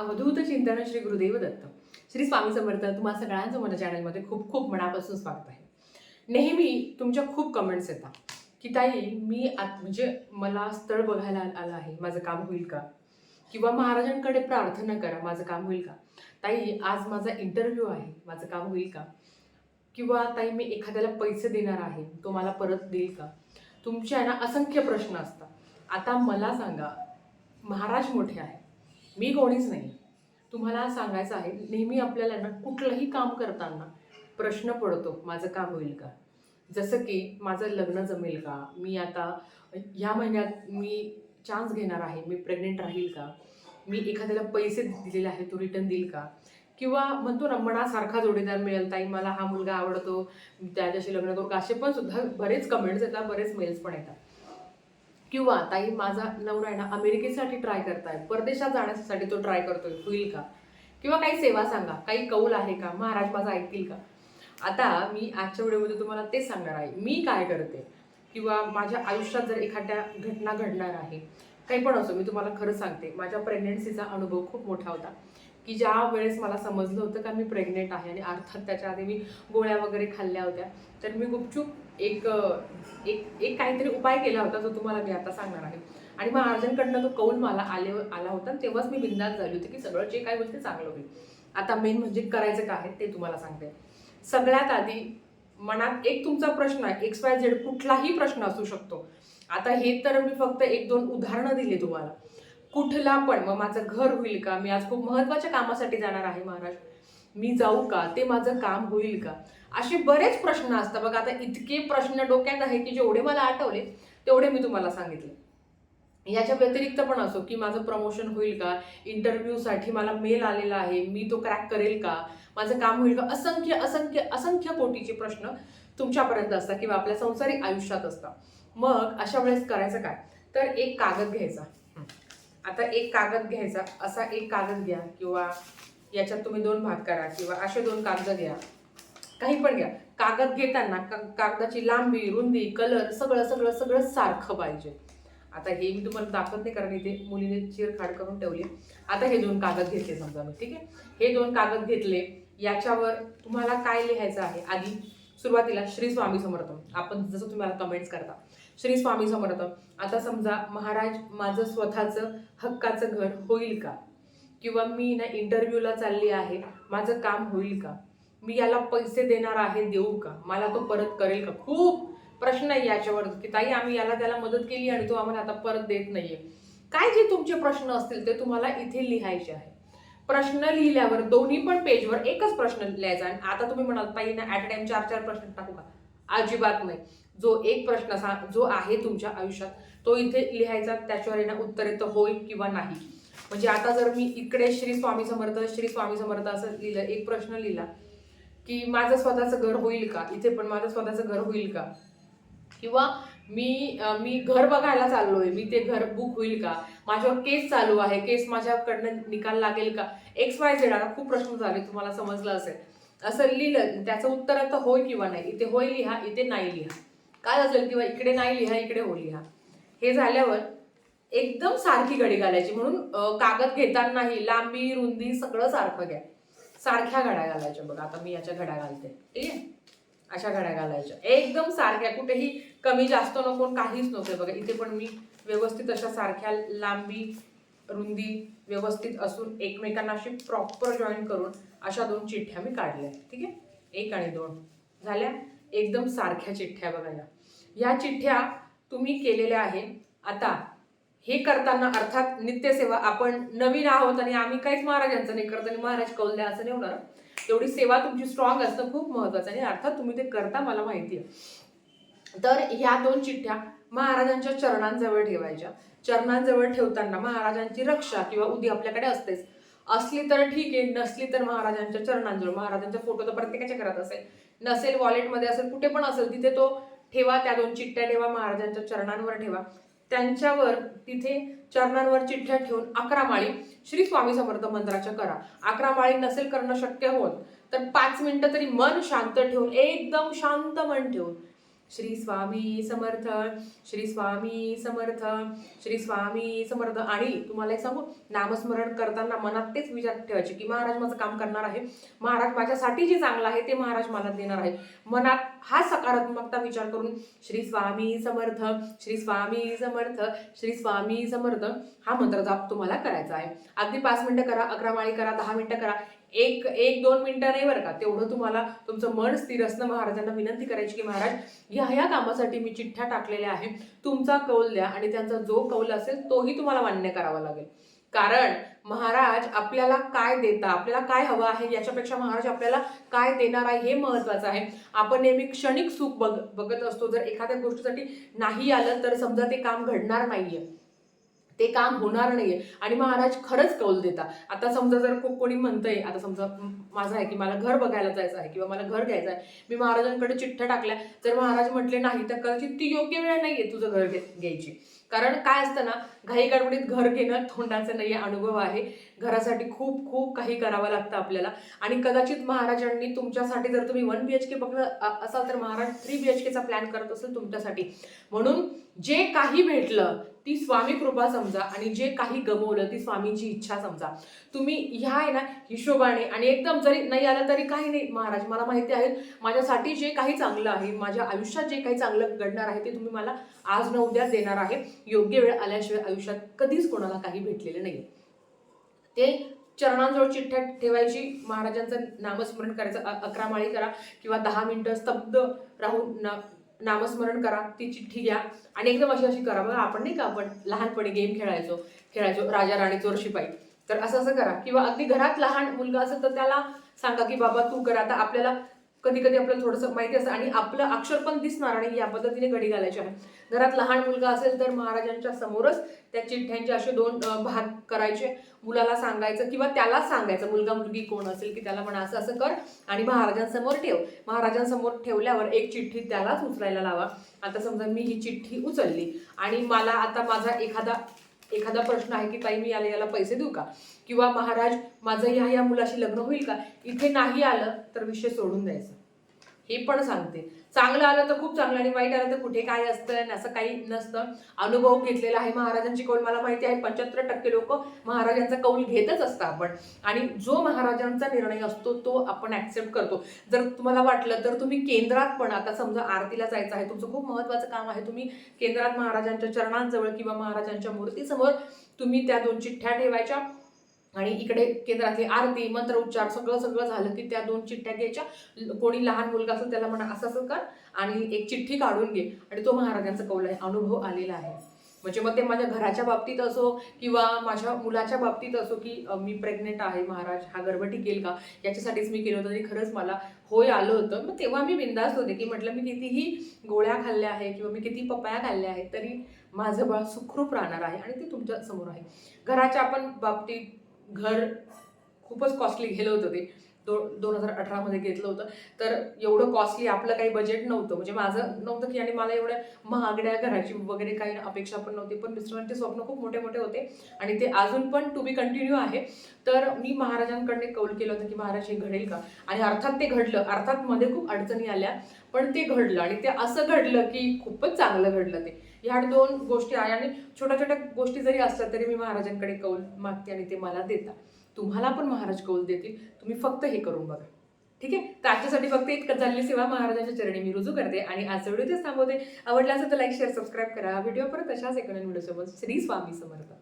अवधूत चिंतन श्री गुरुदेव दत्त. श्री स्वामी समर्थ तुम्हा सगळ्यांचं माझ्या चॅनलमध्ये खूप खूप मनापासून स्वागत आहे. नेहमी तुमच्या खूप कमेंट्स येतात. की ताई मी आत म्हणजे मला स्थळ बघायला आलं आहे. माझं काम होईल का? किंवा महाराजांकडे प्रार्थना करा. माझं काम होईल का? ताई आज माझा इंटरव्ह्यू आहे. माझं काम होईल का? किंवा ताई मी एखाद्याला पैसे देणार आहे. तो मला परत देईल का? तुमच्या आहे ना असंख्य प्रश्न असतात. आता मला सांगा महाराज मोठे आहे मी कोणीच नाही. तुम्हाला सांगायचं आहे नेहमी आपल्याला ना कुठलंही काम करताना प्रश्न पडतो माझं काम होईल का? जसं की माझं लग्न जमेल का? मी आता ह्या महिन्यात मी चान्स घेणार आहे मी प्रेग्नेंट राहील का? मी एखाद्याला पैसे दिलेले आहे तो रिटर्न देईल का? किंवा म्हणतो ना मनासारखा जोडीदार मिळेल ताई मला हा मुलगा आवडतो त्याच्याशी लग्न करू का? असे पण सुद्धा बरेच कमेंट्स येतात बरेच मेल्स पण येतात. किंवा ताई माझा नवरा आहे ना अमेरिकेसाठी ट्राय करताय. परदेशात जाण्यासाठी तो ट्राय करतोय. होईल का? किंवा काही सेवा सांगा. काही कौल आहे का? महाराज माझा ऐकतील का? आता मी आजच्या व्हिडिओमध्ये तुम्हाला तेच सांगणार आहे. मी काय करते? किंवा माझ्या आयुष्यात जर एखाद्या घटना घडणार आहे काही पण असो मी तुम्हाला खरं सांगते. माझ्या प्रेग्नेन्सीचा अनुभव खूप मोठा होता. की ज्या वेळेस मला समजलं होतं का मी प्रेग्नेंट आहे आणि अर्थात त्याच्या आधी मी गोळ्या वगैरे खाल्ल्या होत्या तर मी गुपचूप एक एक एक काहीतरी उपाय केला होता जो तुम्हाला मी आता सांगणार आहे. आणि मग अर्जंटकडनं तो कौल मला आले आला होता. आणि तेव्हाच मी बिंदास झाली होती की सगळं जे काय होईल ते चांगलं होईल. आता मेन म्हणजे करायचं काय आहे ते तुम्हाला सांगते. सगळ्यात आधी मनात एक तुमचा प्रश्न आहे. एक्स वाय झेड कुठलाही प्रश्न असू शकतो. आता हे तर मी फक्त एक दोन उदाहरणं दिली तुम्हाला. कुठला पण मग माझं घर होईल का? मी आज खूप महत्त्वाच्या कामासाठी जाणार आहे महाराष्ट्र मी जाऊ का? ते माझं काम होईल का? असे बरेच प्रश्न असतात. बघा आता इतके प्रश्न डोक्यात आहे की जेवढे मला आठवले तेवढे मी तुम्हाला सांगितले. याच्या व्यतिरिक्त पण असो की माझं प्रमोशन होईल का? इंटरव्ह्यूसाठी मला मेल आलेला आहे. मी तो क्रॅक करेल का? माझं काम होईल का? असंख्य असंख्य असंख्य कोटीचे प्रश्न तुमच्यापर्यंत असतात किंवा आपल्या संसारिक आयुष्यात असतात. मग अशा वेळेस करायचं काय? तर एक कागद घ्यायचा. आता एक कागद घ्यायचा. असा एक कागद घ्या किंवा याच्यात तुम्ही दोन भाग करा किंवा असे दोन कागद घ्या. काही पण घ्या. कागद घेताना का- कागदाची लांबी रुंदी कलर सगळं सगळं सगळं सारखं पाहिजे. आता हे मी तुम्हाला दाखवत नाही कारण इथे मुलीने चिरखाड करून ठेवली. आता हे दोन कागद घेतले समजा मी ठीक आहे? हे दोन कागद घेतले. याच्यावर तुम्हाला काय लिहायचं आहे? आधी सुरुवातीला श्री स्वामी समर्थ. आपण जसं तुम्हाला कमेंट्स करता. श्री स्वामी समर्थ. आता समजा महाराज माझं स्वतःचं हक्काचं घर होईल का? किंवा मी ना इंटरव्ह्यूला चालली आहे माझं काम होईल का? मी याला पैसे देणार आहे देऊ का? मला तो परत करेल का? खूप प्रश्न आहे याच्यावर की ताई आम्ही याला त्याला मदत केली आणि तो आम्हाला आता परत देत नाहीये. काय जे तुमचे प्रश्न असतील ते तुम्हाला इथे लिहायचे आहे. प्रश्न लिहिल्यावर दोन्ही पण पेजवर एकच प्रश्न लिहायचा आणि आता तुम्ही म्हणाल ताई ना ॲट टाइम चार चार प्रश्न टाकू का? अजिबात नाही. जो एक प्रश्न सा जो आहे तुमच्या आयुष्यात तो इथे लिहायचा त्याच्यावर ना उत्तर येतं होय किंवा नाही. म्हणजे आता जर मी इकडे श्री स्वामी समर्थ श्री स्वामी समर्थ असं लिहिलं एक प्रश्न लिहिला की माझं स्वतःचं घर होईल का? इथे पण माझं स्वतःचं घर होईल का? किंवा मी मी घर बघायला चाललोय मी ते घर बुक होईल का? माझ्यावर केस चालू आहे केस माझ्याकडनं निकाल लागेल का? एक्स वाय झेड आता खूप प्रश्न झाले तुम्हाला समजलं असेल. असं लिहिलं त्याचं उत्तर आता होय किंवा नाही? इथे होय लिहा इथे नाही लिहा. काय असेल किंवा इकडे नाही लिहा इकडे हो लिहा. हे झाल्यावर एकदम सारखी घडी घालायची. म्हणून कागद घेतानाही लांबी रुंदी सगळं सारखं घ्या. सारख्या घड्या घालायच्या बघा. आता मी याच्या घड्या घालते. ठीक आहे? अशा घड्या घालायच्या. एकदम सारख्या. कुठेही कमी जास्त नको आणि काहीच नको बघा. इथे पण मी व्यवस्थित अशा सारख्या लांबी रुंदी व्यवस्थित असून एकमेकांना अशी प्रॉपर जॉईन करून अशा दोन चिठ्ठ्या मी काढल्या. ठीक आहे? एक आणि दोन. झाल्या? एकदम सारख्या चिठ्ठ्या बघा या ह्या चिठ्ठ्या तुम्ही केलेल्या आहे आता हे करताना अर्थात नित्यसेवा आपण नवीन आहोत आणि आम्ही काहीच महाराजांचं नाही करत आणि महाराज कौल द्या असं नाही होणार. तेवढी सेवा तुमची स्ट्रॉंग असणं खूप महत्वाचं आहे आणि अर्थात तुम्ही ते करता मला माहिती आहे. तर ह्या दोन चिठ्ठ्या महाराजांच्या चरणांजवळ ठेवायच्या. चरणांजवळ ठेवताना महाराजांची रक्षा किंवा उदी आपल्याकडे असतेच. असली तर ठीक आहे नसली तर महाराजांच्या चरणांजवळ महाराजांचा फोटो तर प्रत्येकाच्या घरात असेल. नसेल वॉलेटमध्ये असेल कुठे पण असेल तिथे तो ठेवा त्या दोन चिठ्ठ्या ठेवा महाराजांच्या चरणांवर ठेवा. त्यांच्यावर तिथे चरणांवर चिठ्ठ्या ठेवून अकरा माळी श्री स्वामी समर्थ मंत्राच्या करा. अकरा माळी नसेल करणं शक्य होत. तर पाच मिनिटं तरी मन शांत ठेवून एकदम शांत मन ठेवून श्री स्वामी समर्थ श्री स्वामी समर्थ श्री स्वामी समर्थ. आणि तुम्हाला एक सांगू नामस्मरण करताना मनात तेच विचार ठेवायचे की महाराज माझं काम करणार आहे. महाराज माझ्यासाठी जे चांगलं आहे ते महाराज मला देणार आहे. मनात हा सकारात्मकता विचार करून श्री स्वामी समर्थ श्री स्वामी समर्थ श्री स्वामी समर्थ हा मंत्र जाप तुम्हाला करायचा आहे. अगदी पाच मिनटं करा अकरा माळी करा दहा मिनटं करा. एक एक दोन मिनिटं नाही बरं का? तेवढं तुम्हाला तुमचं मन स्थिर असणं महाराजांना विनंती करायची की महाराज ह्या ह्या कामासाठी मी चिठ्ठ्या टाकलेल्या आहे तुमचा कौल द्या आणि त्यांचा जो कौल असेल तोही तुम्हाला मान्य करावा लागेल. कारण महाराज आपल्याला काय देता आपल्याला काय हवं आहे याच्यापेक्षा महाराज आपल्याला काय देणार आहे हे महत्वाचं आहे. आपण नेहमी क्षणिक सुख बघ बघत असतो. जर एखाद्या गोष्टीसाठी नाही आलं तर समजा ते काम घडणार नाहीये. ते काम होणार नाहीये. आणि महाराज खरंच कौल देता आता समजा जर खूप कोणी म्हणतंय आता समजा माझं आहे की मला घर बघायला जायचं आहे किंवा मला घर घ्यायचं आहे मी महाराजांकडे चिठ्ठ्या टाकल्या. जर महाराज म्हटले नाही तर कदाचित ती योग्य वेळ नाहीये तुझं घर घे- घ्यायची. कारण काय असतं ना घाई गडबडीत घर घेणं तोंडाचा नाही अनुभव आहे. घरासाठी खूप खूप काही करावं लागतं आपल्याला. आणि कदाचित महाराजांनी तुमच्यासाठी जर तुम्ही वन बी एच के बघत असाल तर महाराज थ्री बी एच केचा प्लॅन करत असेल तुमच्यासाठी. म्हणून जे काही भेटलं ती स्वामी कृपा समजा आणि जे काही गमवलं ती स्वामींची इच्छा समजा. तुम्ही ह्या आहे ना हिशोबाने आणि एकदम जरी नाही आलं तरी काही नाही. महाराज मला माहिती आहे माझ्यासाठी जे काही चांगलं आहे माझ्या आयुष्यात जे काही चांगलं घडणार आहे ते तुम्ही मला आज न उद्या देणार आहे. योग्य वेळ आल्याशिवाय आयुष्यात कधीच कोणाला काही भेटलेलं नाही. ते चरणांजवळ चिठ्ठ्या ठेवायची महाराजांचं नामस्मरण करायचं अकरा माळी करा किंवा दहा मिनटं स्तब्ध राहून ना नामस्मरण करा ती चिठ्ठी घ्या. आणि एकदम अशी अशी करा. बघा आपण नाही का आपण लहानपणी गेम खेळायचो खेळायचो राजा राणी चोर शिपाई तर असं असं करा. किंवा अगदी घरात लहान मुलगा असेल तर त्याला सांगा की बाबा तू करा. आता आपल्याला कधी कधी आपल्याला थोडंसं माहिती असतं आणि आपलं अक्षर पण दिसणार आणि या पद्धतीने घडी घालायची आहे. घरात लहान मुलगा असेल तर महाराजांच्या समोरच त्या चिठ्ठ्यांचे असे दोन भाग करायचे. मुलाला सांगायचं किंवा त्याला सांगायचं मुलगा मुलगी कोण असेल की त्याला म्हणा असं असं कर आणि महाराजांसमोर ठेव. महाराजांसमोर ठेवल्यावर एक चिठ्ठी त्यालाच उचलायला लावा. आता समजा मी ही चिठ्ठी उचलली आणि मला आता माझा एखादा एखादा प्रश्न आहे की ताई मी याला याला पैसे देऊ का? किंवा महाराज माझं ह्या या मुलाशी लग्न होईल का? इथे नाही आलं तर विषय सोडून द्यायचा. हे पण सांगते. चांगलं आलं तर खूप चांगलं आणि वाईट आलं तर कुठे काय असतं असं काही नसतं. अनुभव घेतलेला आहे महाराजांची कौल मला माहिती आहे पंच्याहत्तर टक्के लोक महाराजांचा कौल घेतच असतं आपण. आणि जो महाराजांचा निर्णय असतो तो आपण ऍक्सेप्ट करतो. जर तुम्हाला वाटलं तर तुम्ही केंद्रात पण आता समजा आरतीला जायचं आहे तुमचं खूप महत्त्वाचं काम आहे तुम्ही केंद्रात महाराजांच्या चरणांजवळ किंवा महाराजांच्या मूर्तीसमोर तुम्ही त्या दोन चिठ्ठ्या ठेवायच्या. आणि इकडे केंद्रातली आरती मंत्र उच्चार सगळं सगळं झालं की त्या दोन चिठ्ठ्या घ्यायच्या. कोणी लहान मुलगा असेल त्याला म्हणा असं असं कर आणि एक चिठ्ठी काढून घे. आणि तो महाराजांचा कौल आहे अनुभव आलेला आहे. म्हणजे मग ते माझ्या घराच्या बाबतीत असो किंवा माझ्या मुलाच्या बाबतीत असो की मी प्रेग्नेंट आहे महाराज हा गर्भ टिकेल का? याच्यासाठीच मी केलं होतं आणि खरंच मला होय आलं होतं. मग तेव्हा मी बिंदास्त होते की म्हटलं मी कितीही गोळ्या खाल्ल्या आहे किंवा मी किती पपाया खाल्ल्या आहेत तरी माझं बाळ सुखरूप राहणार आहे आणि ते तुमच्यासमोर आहे. घराच्या आपण बाबतीत घर खूपच कॉस्टली गेलं होतं ते. दो दोन हजार अठरामध्ये घेतलं होतं. तर एवढं कॉस्टली आपलं काही बजेट नव्हतं. म्हणजे माझं नव्हतं की आणि मला एवढ्या महागड्या घराची वगैरे काही अपेक्षा पण नव्हती. पण मिस्टरांचे स्वप्न खूप मोठे मोठे होते. आणि ते अजून पण टू बी कंटिन्यू आहे. तर मी महाराजांकडे कौल केलं होतं की महाराज हे घडेल का? आणि अर्थात ते घडलं. अर्थात मध्ये खूप अडचणी आल्या पण ते घडलं. आणि ते असं घडलं की खूपच चांगलं घडलं ते. ह्या दोन गोष्टी आहे आणि छोट्या छोट्या गोष्टी जरी असतात तरी मी महाराजांकडे कौल मागते आणि ते मला देतात. तुम्हाला पण महाराज कौल देतील. तुम्ही फक्त हे करून बघा. ठीक आहे? तर आजच्यासाठी फक्त इतकं चालली. सेवा महाराजांच्या चरणी मी रुजू करते आणि आज व्हिडिओ तेच थांबवते. आवडला असेल तर लाईक शेअर सबस्क्राईब करा. व्हिडिओ परत अशाच एकोणीस व्हिडिओसोबत श्री स्वामी समर्थ.